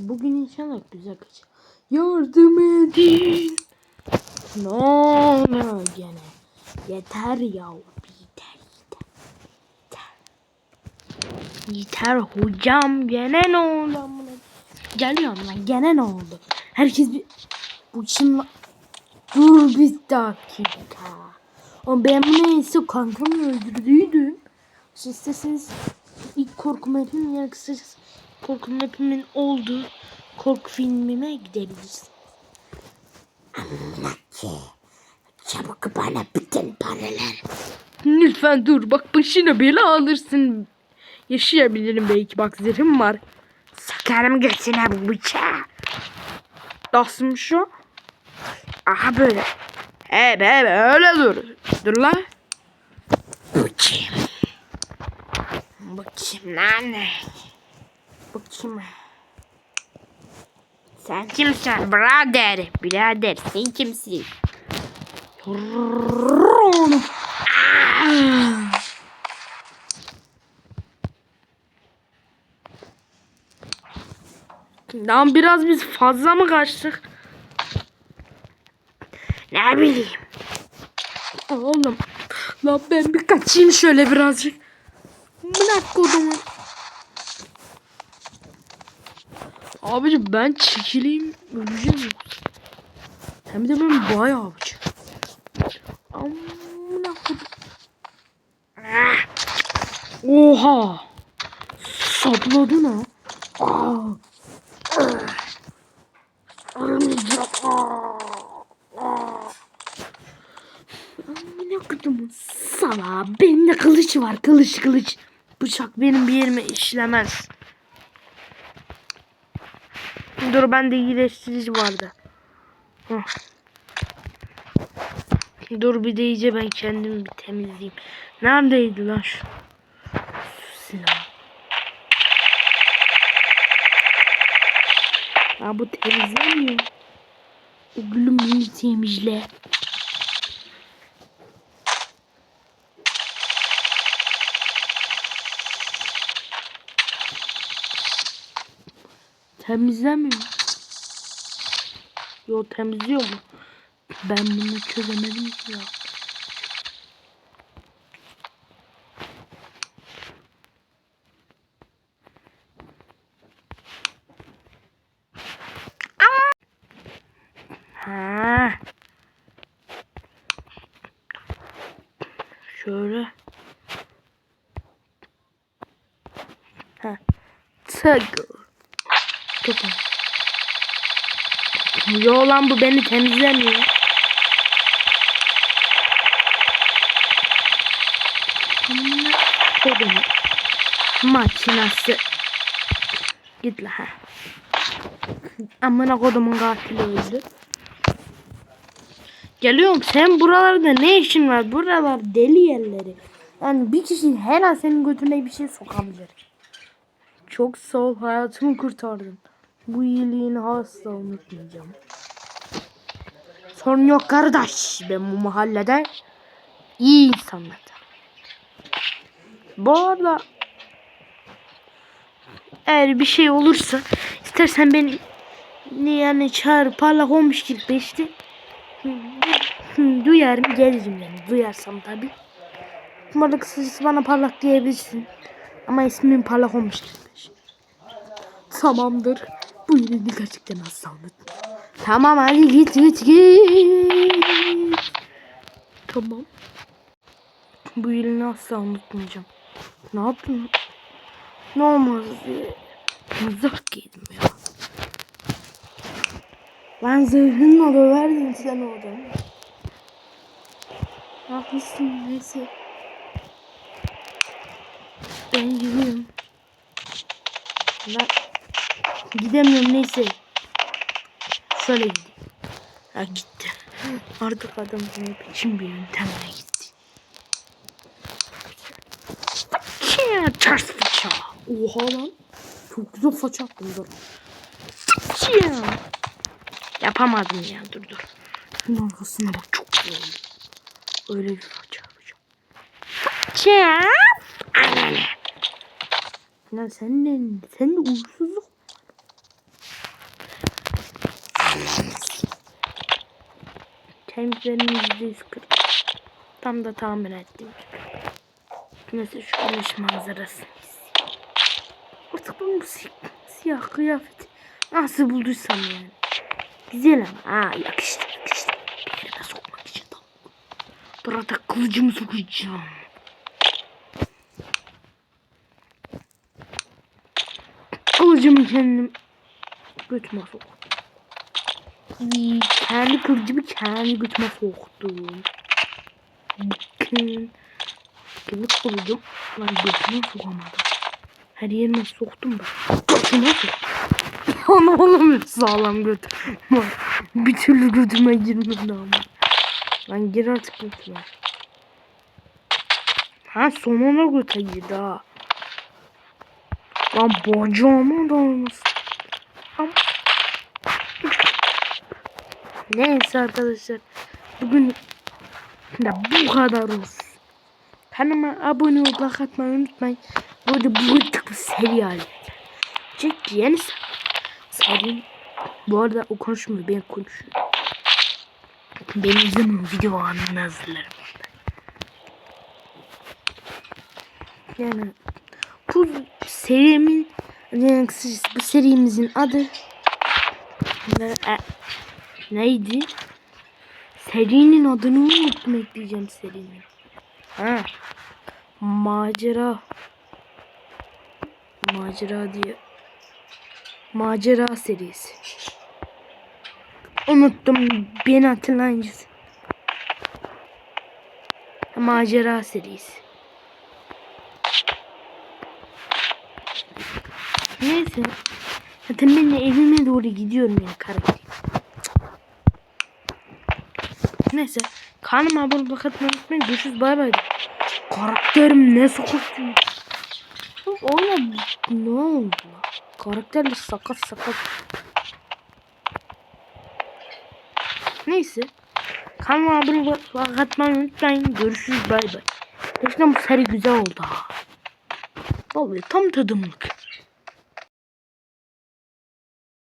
Bugün inşallah güzel kaçar. Yardım edin. Ne oluyor gene? Yeter ya. Yeter yeter. Yeter, yeter hocam gene ne oldu? Geliyorum lan gene ne oldu? Herkes bir... Bu şimdi... Dur bir dakika. Ama ben bunu son kankamı öldürdüydüm. Siz isteseniz ilk korku mapim yani korku mapimin olduğu korku filmime gidebiliriz. Ki, çabuk bana bütün paralar. Lütfen dur bak başına bela alırsın. Yaşayabilirim belki bak zırhım var. Sakarım götüne bu bıçağı. Nasılmış şu? Aha böyle. Evet evet öyle dur. Dur lan. Bu kim? Bu kim lan? Şimdi. Sen kimsin birader? Birader sen kimsin? Lan biraz biz fazla mı kaçtık? Ne bileyim. Oğlum. Lan ben bir kaçayım şöyle birazcık. Bırak kodumu. Abicim ben çekileyim. Öleceğim yoksa. Hem de ben bayağı abicim. Amına Oha. Sapladı ne? Aa. Ölmeyecek. Amına kodumun sala. Benim de kılıç var. Kılıç kılıç. Bıçak benim bir yerime işlemez. Dur bende iyileştirici vardı. Dur bir de iyice ben kendimi bir temizleyeyim. Neredeydi lan şu? silah. Ya bu temizlemiyor. O gülüm beni temizle. Temizlemiyor. Yo temizliyor mu? Ben bunu çözemedim ki ya. Ha. Şöyle. Ha. Toggle. Toggle. Yo lan bu beni temizlemiyor. Amına kodum. Makinası. Git la ha. Amına kodumun katili öldü. Geliyorum sen buralarda ne işin var? Buralar deli yerleri. Yani bir kişi her an senin götüne bir şey sokabilir. Çok sağ ol hayatımı kurtardın. Bu iyiliğini asla unutmayacağım. Sorun yok kardeş. Ben bu mahallede iyi insanlarım. Bu arada eğer bir şey olursa istersen beni ne yani çağır parlak olmuş gibi beşti. Duyarım gelirim yani duyarsam tabi. Arada kısacası bana parlak diyebilirsin. Ama ismim parlak olmuştur. Tamamdır. Bu iyiliğini gerçekten unutma. Tamam hadi git git git. Tamam. Bu iyiliğini asla unutmayacağım. Ne yaptın? Ne olmaz diye. Mızrak giydim ya. Ben zırhınla döverdin sen orada. Haklısın neyse. Ben gidiyorum. Ben gidemiyorum neyse. Şöyle gideyim. Ha gitti. Artık adam benim için bir yöntemle gitti. Faça, ters faça. Oha lan. Çok güzel faça attım dur. Faça. Yapamadım ya dur dur. Şunun arkasına bak çok güzel oldu. Öyle bir faça yapacağım. Faça. Anne. Ya sen de, sen de uğursuzluk. Yüz kırık. Tam da tahmin ettim. Neyse şu güneş izleyeyim. Artık ben bu si- siyah kıyafeti nasıl bulduysam yani. Güzel ama ha yakıştı yakıştı. Bir yerine sokmak için tam. Artık kılıcımı sokacağım. Kılıcımı kendim götüme sok. Kendi kılıcımı kendi götüme soktum. Kimi kılıcım lan götüme sokamadım. Her yerime soktum da. Götüme soktum. Ana oğlum sağlam götü. var. Bir türlü götüme girmedi ama. Lan gir artık götüme. Ha sonuna göte girdi ha. Lan bacağıma da olmasın. Ama... Neyse arkadaşlar. Bugün de bu kadar olsun. Kanalıma abone olup like atmayı unutmayın. Burada bu tıklı halinde. Çek yeni seri. Bu arada o konuşmuyor ben konuşuyorum. Benim izlemiyorum video anını hazırlarım. Yani bu serimin yani bu serimizin adı e, neydi? Serinin adını unuttum ekleyeceğim serinin. Ha. Macera. Macera diye. Macera serisi. Unuttum. Beni hatırlayıncası. Macera serisi. Neyse. Zaten ben de evime doğru gidiyorum yani karakter. Neyse. Kanalıma abone olmayı unutmayın. Görüşürüz. Bay bay. Karakterim ne sokaktu. Oğlum ne oldu? Karakterler sakat sakat. Neyse. Kanalıma abone olmayı unutmayın. Görüşürüz. Bay bay. Gerçekten bu seri güzel oldu ha. Vallahi tam tadımlık.